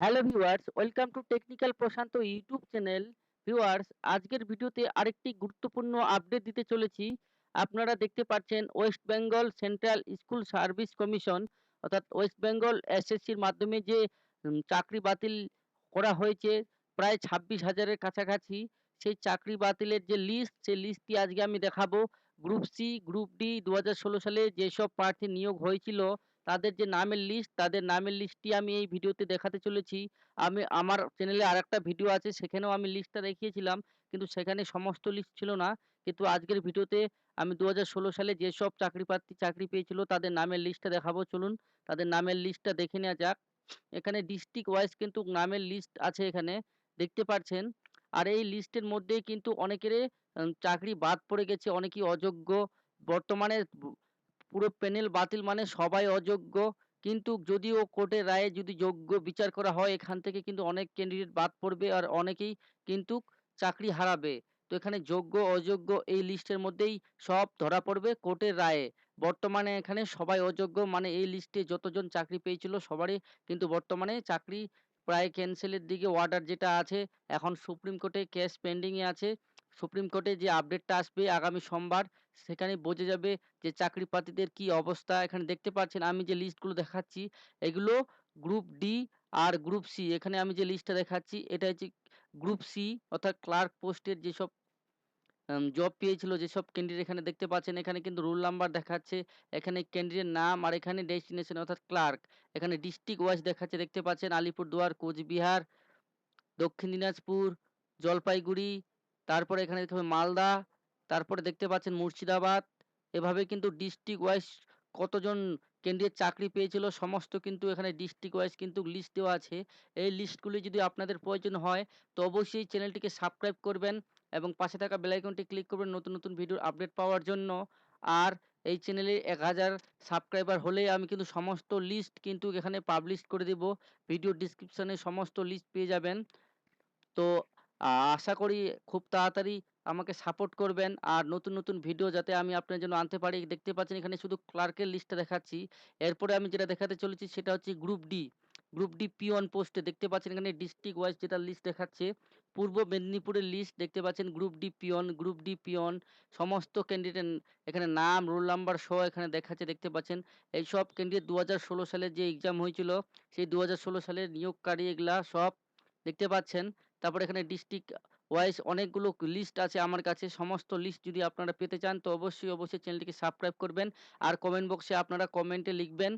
Hello viewers, welcome to technical Prashant YouTube channel. Viewers, আজকের ভিডিওতে আরেকটি গুরুত্বপূর্ণ আপডেট দিতে চলেছি। আপনারা দেখতে পাচ্ছেন West Bengal Central School Service Commission, অর্থাৎ ওয়েস্ট বেঙ্গল এসএসসির মাধ্যমে যে চাকরি বাতিল করা হয়েছে, প্রায় ছাব্বিশ হাজারের কাছাকাছি। সেই চাকরি বাতিলের যে লিস্ট সেই লিস্টটি আজকে আমি দেখাবো। গ্রুপ সি গ্রুপ ডি দু হাজার ষোলো সালে যেসব প্রার্থী নিয়োগ হয়েছিল তাদের যে নামের লিস্ট তাদের নামের লিস্টটি আমি এই ভিডিওতে দেখাতে চলেছি। আমি আমার চ্যানেলে আরেকটা ভিডিও আছে সেখানেও আমি লিস্টটা দেখিয়েছিলাম। কিন্তু সেখানে সমস্ত লিস্ট ছিল না। কিন্তু আজকের ভিডিওতে আমি দু হাজার ষোলো সালে যেসব চাকরি প্রার্থী চাকরি পেয়েছিল তাদের নামের লিস্টটা দেখাবো। চলুন তাদের নামের লিস্টটা দেখে নেওয়া যাক। এখানে ডিস্ট্রিক্ট ওয়াইজ কিন্তু নামের লিস্ট আছে এখানে দেখতে পাচ্ছেন আর এই লিস্টের মধ্যেই কিন্তু অনেকেরই উম, চাকরি বাদ পড়ে গেছে অনেকেই অযোগ্য। বর্তমানে পুরো প্যানেল বাতিল মানে সবাই অযোগ্য। কিন্তু যদিও কোর্টের রায়ে যদি যোগ্য বিচার করা হয়, এখান থেকে কিন্তু অনেক ক্যান্ডিডেট বাদ পড়বে আর অনেকেই কিন্তু চাকরি হারাবে। তো এখানে যোগ্য, অযোগ্য এই লিস্টের মধ্যেই সব ধরা পড়বে কোর্টের রায়ে। বর্তমানে এখানে সবাই অযোগ্য মানে এই লিস্টে যতজন চাকরি পেয়েছিল সবারই কিন্তু বর্তমানে চাকরি প্রায় ক্যান্সেলের দিকে অর্ডার যেটা আছে, এখন সুপ্রিম কোর্টে কেস পেন্ডিংয়ে আছে। সুপ্রিম কোর্টে যে আপডেটটা আসবে আগামী সোমবার সেখানে বোঝা যাবে যে চাকরি প্রার্থীদের কি অবস্থা। এখানে দেখতে পাচ্ছেন আমি যে লিস্টগুলো দেখাচ্ছি, এগুলো গ্রুপ ডি আর গ্রুপ সি এখানে আমি যে লিস্টটা দেখাচ্ছি, এটা হচ্ছে গ্রুপ সি অর্থাৎ ক্লার্ক পোস্টের যেসব জব পেয়েছিল, যেসব ক্যান্ডিডেট এখানে দেখতে পাচ্ছেন, এখানে কিন্তু রোল নাম্বার দেখাচ্ছে, এখানে ক্যান্ডিডেট নাম আর এখানে ডেস্টিনেশন অর্থাৎ ক্লার্ক এখানে ডিস্ট্রিক্ট ওয়াইজ দেখাচ্ছে, দেখতে পাচ্ছেন আলিপুরদুয়ার, কোচবিহার, দক্ষিণ দিনাজপুর, জলপাইগুড়ি, তারপরে এখানে দেখতে মালদা তারপরে দেখতে পাচ্ছেন মুর্শিদাবাদ। এভাবে কিন্তু ডিস্ট্রিক্ট ওয়াইজ কতজন ক্যান্ডিডেট চাকরি পেয়েছিল, সমস্ত কিন্তু এখানে ডিস্ট্রিক্ট ওয়াইজ কিন্তু লিস্ট দেওয়া আছে। এই লিস্টগুলি যদি আপনাদের প্রয়োজন হয়, তো অবশ্যই চ্যানেলটিকে সাবস্ক্রাইব করবেন এবং পাশে থাকা বেলাইকনটি ক্লিক করবেন নতুন নতুন ভিডিওর আপডেট পাওয়ার জন্য। আর এই চ্যানেলে এক হাজার সাবস্ক্রাইবার হলে আমি কিন্তু সমস্ত লিস্ট কিন্তু এখানে পাবলিশ করে দেব। ভিডিও ডিসক্রিপশানে সমস্ত লিস্ট পেয়ে যাবেন। তো আশা করি খুব তাড়াতাড়ি আমাকে সাপোর্ট করবেন। আর নতুন নতুন ভিডিও যাতে আমি আপনার জন্য আনতে পারি। দেখতে পাচ্ছেন এখানে শুধু ক্লার্কের লিস্টটা দেখাচ্ছি। এরপরে আমি যেটা দেখাতে চলেছি সেটা হচ্ছে গ্রুপ ডি গ্রুপ ডি পি পোস্টে দেখতে পাচ্ছেন এখানে ডিস্ট্রিক্ট ওয়াইজ যেটা লিস্ট দেখাচ্ছে, পূর্ব মেদিনীপুরের লিস্ট দেখতে পাচ্ছেন group D peon group D peon সমস্ত ক্যান্ডিডেট এখানে নাম রোল নাম্বার সহ এখানে দেখাচ্ছে দেখতে পাচ্ছেন। এই সব ক্যান্ডিডেট দু হাজার ষোলো সালে যে এক্সাম হয়েছিল, সেই দু হাজার ষোলো সালের নিয়োগকারী এগুলা সব দেখতে পাচ্ছেন। তারপরে এখানে ডিস্ট্রিক্ট ওয়াইজ অনেকগুলো লিস্ট আছে আমার কাছে। সমস্ত লিস্ট যদি আপনারা পেতে চান, তো অবশ্যই অবশ্যই চ্যানেলটিকে সাবস্ক্রাইব করবেন। আর কমেন্ট বক্সে আপনারা কমেন্টে লিখবেন।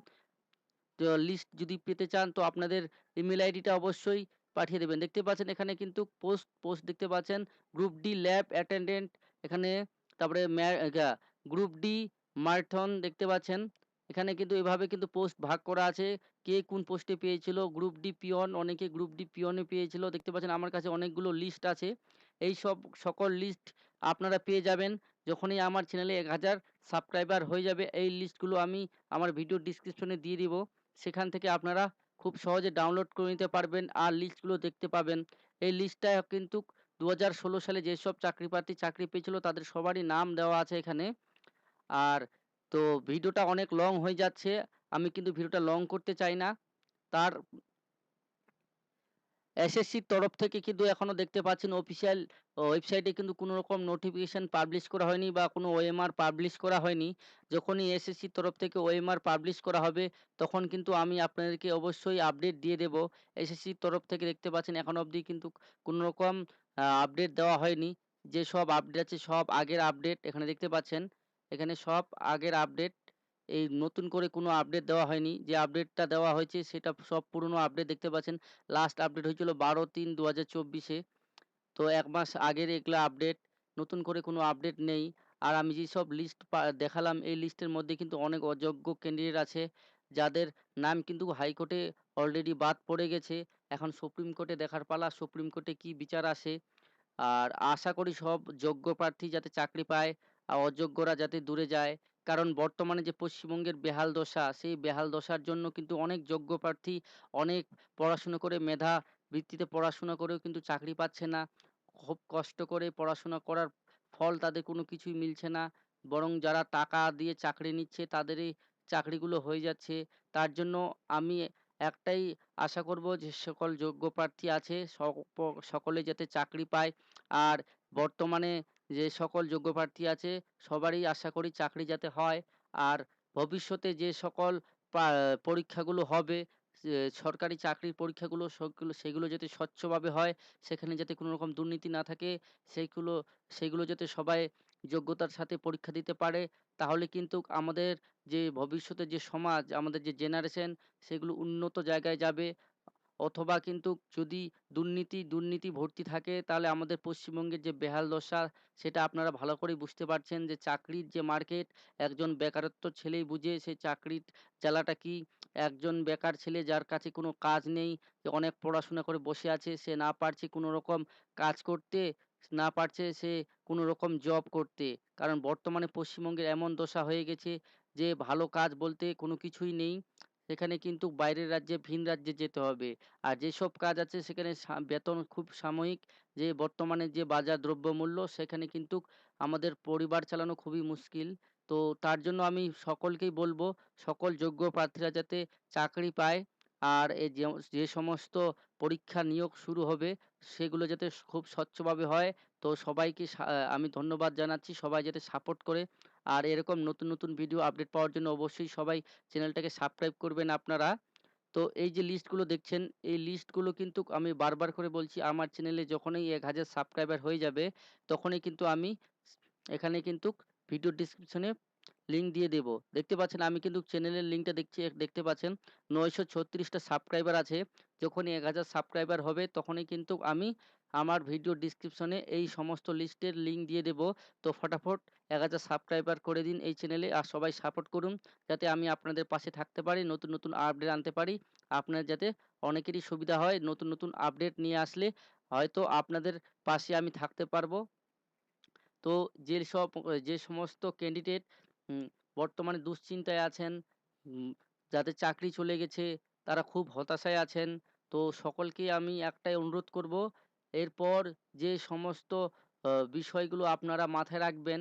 তো লিস্ট যদি পেতে চান, তো আপনাদের ইমেল আইডিটা অবশ্যই পাঠিয়ে দেবেন। দেখতে পাচ্ছেন এখানে কিন্তু পোস্ট পোস্ট দেখতে পাচ্ছেন। গ্রুপ ডি ল্যাব অ্যাটেন্ডেন্ট এখানে তারপরে গ্রুপ ডি মার্থন দেখতে পাচ্ছেন। এখানে কিন্তু এভাবে কিন্তু পোস্ট ভাগ করা আছে। কে কোন পোস্টে পেয়েছিল? গ্রুপ ডি পিওন অনেকে গ্রুপ ডি পিওনে পেয়েছিল। দেখতে পাচ্ছেন আমার কাছে অনেকগুলো লিস্ট আছে। এই সব সকল লিস্ট আপনারা পেয়ে যাবেন। যখনই আমার চ্যানেলে এক হাজার সাবস্ক্রাইবার হয়ে যাবে, এই লিস্টগুলো আমি আমার ভিডিও ডিসক্রিপশনে দিয়ে দিব। সেখান থেকে আপনারা খুব সহজে ডাউনলোড করে নিতে পারবেন আর লিস্টগুলো দেখতে পাবেন। এই লিস্টটা কিন্তু দু হাজার ষোলো সালে যেসব চাকরি প্রার্থী চাকরি পেয়েছিল, তাদের সবারই নাম দেওয়া আছে এখানে। আর তো ভিডিওটা অনেক লং হয়ে যাচ্ছে। আমি কিন্তু ভিডিওটা লং করতে চাই না। তার এসএসসির তরফ থেকে কিন্তু এখনও দেখতে পাচ্ছেন অফিসিয়াল ওয়েবসাইটে কিন্তু কোনো রকম নোটিফিকেশান পাবলিশ করা হয়নি বা কোনো ওএমআর পাবলিশ করা হয়নি। যখনই এসএসসির তরফ থেকে ওএমআর পাবলিশ করা হবে, তখন কিন্তু আমি আপনাদেরকে অবশ্যই আপডেট দিয়ে দেব। এসএসসির তরফ থেকে দেখতে পাচ্ছেন এখন অবধি কিন্তু কোনো রকম আপডেট দেওয়া হয়নি। যে সব আপডেট আছে সব আগের আপডেট এখানে দেখতে পাচ্ছেন। এখানে সব আগের আপডেট এই নতুন করে কোনো আপডেট দেওয়া হয়নি। যে আপডেটটা দেওয়া হয়েছে, সেটা সব পুরনো আপডেট দেখতে পাচ্ছেন। লাস্ট আপডেট হয়েছিল বারো তিন দু হাজার চব্বিশে। তো এক মাস আগের এগুলো আপডেট নতুন করে কোনো আপডেট নেই। আর আমি যেসব লিস্ট দেখালাম, এই লিস্টের মধ্যে কিন্তু অনেক অযোগ্য ক্যান্ডিডেট আছে, যাদের নাম কিন্তু হাইকোর্টে অলরেডি বাদ পড়ে গেছে। এখন সুপ্রিম কোর্টে দেখার পালা, সুপ্রিম কোর্টে কি বিচার আসে। আর আশা করি সব যোগ্য প্রার্থী যাতে চাকরি পায় অযোগ্যরা যাতে দূরে যায়। কারণ বর্তমানে যে পশ্চিমবঙ্গের বেহাল দশা, সেই বেহাল দশার জন্য কিন্তু অনেক যোগ্য প্রার্থী, অনেক পড়াশুনো করে মেধা ভিত্তিতে পড়াশোনা করেও কিন্তু চাকরি পাচ্ছে না। খুব কষ্ট করে পড়াশোনা করার ফল তাদের কোনো কিছুই মিলছে না। বরং যারা টাকা দিয়ে চাকরি নিচ্ছে, তাদেরই চাকরিগুলো হয়ে যাচ্ছে। তার জন্য আমি একটাই আশা করব যে সকল যোগ্য প্রার্থী আছে সকলে যাতে চাকরি পায়। আর বর্তমানে যে সকল যোগ্য প্রার্থী আছে, সবারই আশা করি চাকরি যাতে হয়। আর ভবিষ্যতে যে সকল পরীক্ষাগুলো হবে সরকারি চাকরির পরীক্ষাগুলো, সবগুলো, সেগুলো যাতে স্বচ্ছভাবে হয়, সেখানে যাতে কোনো রকম দুর্নীতি না থাকে সেইগুলো সেগুলো যাতে সবাই যোগ্যতার সাথে পরীক্ষা দিতে পারে, তাহলে কিন্তু আমাদের যে ভবিষ্যতে যে সমাজ, আমাদের যে জেনারেশন সেগুলো উন্নত জায়গায় যাবে। অথবা কিন্তু যদি দুর্নীতি দুর্নীতি ভর্তি থাকে, তাহলে আমাদের পশ্চিমবঙ্গের যে বেহাল দশা, সেটা আপনারা ভালো করেই বুঝতে পারছেন যে চাকরির যে মার্কেট, একজন বেকারত্ব ছেলেই বুঝে সে চাকরির জ্বালাটা কি। একজন বেকার ছেলে যার কাছে কোনো কাজ নেই, যে অনেক পড়াশোনা করে বসে আছে, সে না পারছে কোনো রকম কাজ করতে, না পারছে সে কোনো রকম জব করতে। কারণ বর্তমানে পশ্চিমবঙ্গের এমন দশা হয়ে গেছে যে ভালো কাজ বলতে কোনো কিছুই নেই। সেখানে কিন্তু বাইরের রাজ্যে, ভিন রাজ্যে যেতে হবে। আর যেসব কাজ আছে, সেখানে বেতন খুব সাময়িক। যে বর্তমানে যে বাজার দ্রব্যমূল্য, সেখানে কিন্তু আমাদের পরিবার চালানো খুবই মুশকিল। তো তার জন্য আমি সকলকেই বলব, সকল যোগ্য প্রার্থীরা যাতে চাকরি পায়। আর এ যে সমস্ত পরীক্ষা নিয়োগ শুরু হবে, সেগুলো যাতে খুব স্বচ্ছভাবে হয়। তো সবাইকে আমি ধন্যবাদ জানাচ্ছি। সবাই যাতে সাপোর্ট করে। আর এরকম নতুন নতুন ভিডিও আপডেট পাওয়ার জন্য অবশ্যই সবাই চ্যানেলটাকে সাবস্ক্রাইব করবেন আপনারা। তো এই যে লিস্টগুলো দেখছেন, এই লিস্টগুলো কিন্তু আমি বারবার করে বলছি, আমার চ্যানেলে যখনই এক হাজার সাবস্ক্রাইবার হয়ে যাবে, তখনই কিন্তু আমি এখানে কিন্তু ভিডিও ডিসক্রিপশনে লিঙ্ক দিয়ে দেব। দেখতে পাচ্ছেন, আমি কিন্তু চ্যানেলের লিঙ্কটা দেখছি দেখতে পাচ্ছেন, নয়শো ছত্রিশটা সাবস্ক্রাইবার আছে। যখনই এক হাজার সাবস্ক্রাইবার হবে, তখনই কিন্তু আমি আমার ভিডিও ডিসক্রিপশনে এই সমস্ত লিস্টের লিঙ্ক দিয়ে দেব। তো ফটাফট এক হাজার সাবস্ক্রাইবার করে দিন এই চ্যানেলে আর সবাই সাপোর্ট করুন, যাতে আমি আপনাদের পাশে থাকতে পারি, নতুন নতুন আপডেট আনতে পারি। আপনার যাতে অনেকেরই সুবিধা হয় নতুন নতুন আপডেট নিয়ে আসলে হয়তো আপনাদের পাশে আমি থাকতে পারব। তো যেসব যে সমস্ত ক্যান্ডিডেট বর্তমানে দুশ্চিন্তায় আছেন যাদের চাকরি চলে গেছে, তারা খুব হতাশায় আছেন, তো সকলকেই আমি একটাই অনুরোধ করব এরপর যে সমস্ত বিষয়গুলো আপনারা মাথায় রাখবেন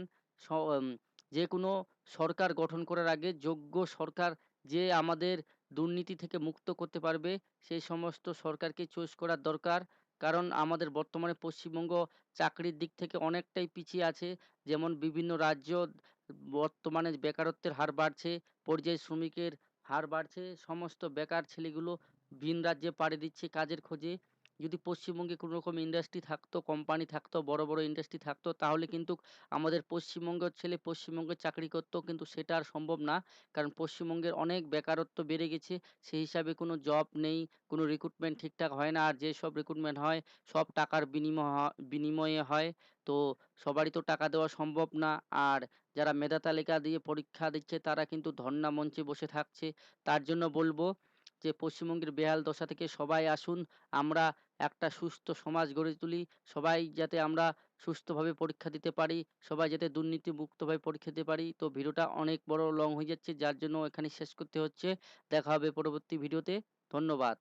যে কোনো সরকার গঠন করার আগে যোগ্য সরকার যে আমাদের দুর্নীতি থেকে মুক্ত করতে পারবে, সেই সমস্ত সরকারকে চুজ করার দরকার। কারণ আমাদের বর্তমানে পশ্চিমবঙ্গ চাকরির দিক থেকে অনেকটাই পিছিয়ে আছে। যেমন বিভিন্ন রাজ্য বর্তমানে বেকারত্বের হার বাড়ছে, পরিযায়ী শ্রমিকের হার বাড়ছে, সমস্ত বেকার ছেলেগুলো ভিন রাজ্যে পাড়ি দিচ্ছে কাজের খোঁজে। যদি পশ্চিমবঙ্গে কোনো রকম ইন্ডাস্ট্রি থাকতো কোম্পানি থাকতো, বড় বড় ইন্ডাস্ট্রি থাকতো, তাহলে কিন্তু আমাদের পশ্চিমবঙ্গের ছেলে পশ্চিমবঙ্গে চাকরি করতো, কিন্তু সেটা আর সম্ভব না। কারণ পশ্চিমবঙ্গের অনেক বেকারত্ব বেড়ে গেছে সেই হিসাবে কোনো জব নেই, কোনো রিক্রুটমেন্ট ঠিকঠাক হয় না, আর যেসব রিক্রুটমেন্ট হয়, সব টাকার বিনিময় বিনিময়ে হয়। তো সবারই তো টাকা দেওয়া সম্ভব না, আর যারা মেধা তালিকা দিয়ে পরীক্ষা দিচ্ছে, তারা কিন্তু ধর্না মঞ্চে বসে থাকছে। তার জন্য বলব যে পশ্চিমবঙ্গের বেহাল দশা থেকে সবাই আসুন, আমরা একটা সুস্থ সমাজ গড়ে তুলি, সবাই যাতে আমরা সুস্থভাবে পরীক্ষা দিতে পারি, সবাই যাতে দুর্নীতি মুক্তভাবে পরীক্ষা দিতে পারি। তো ভিডিওটা অনেক বড় লং হয়ে যাচ্ছে, যার জন্য এখানে শেষ করতে হচ্ছে। দেখা হবে পরবর্তী ভিডিওতে। ধন্যবাদ।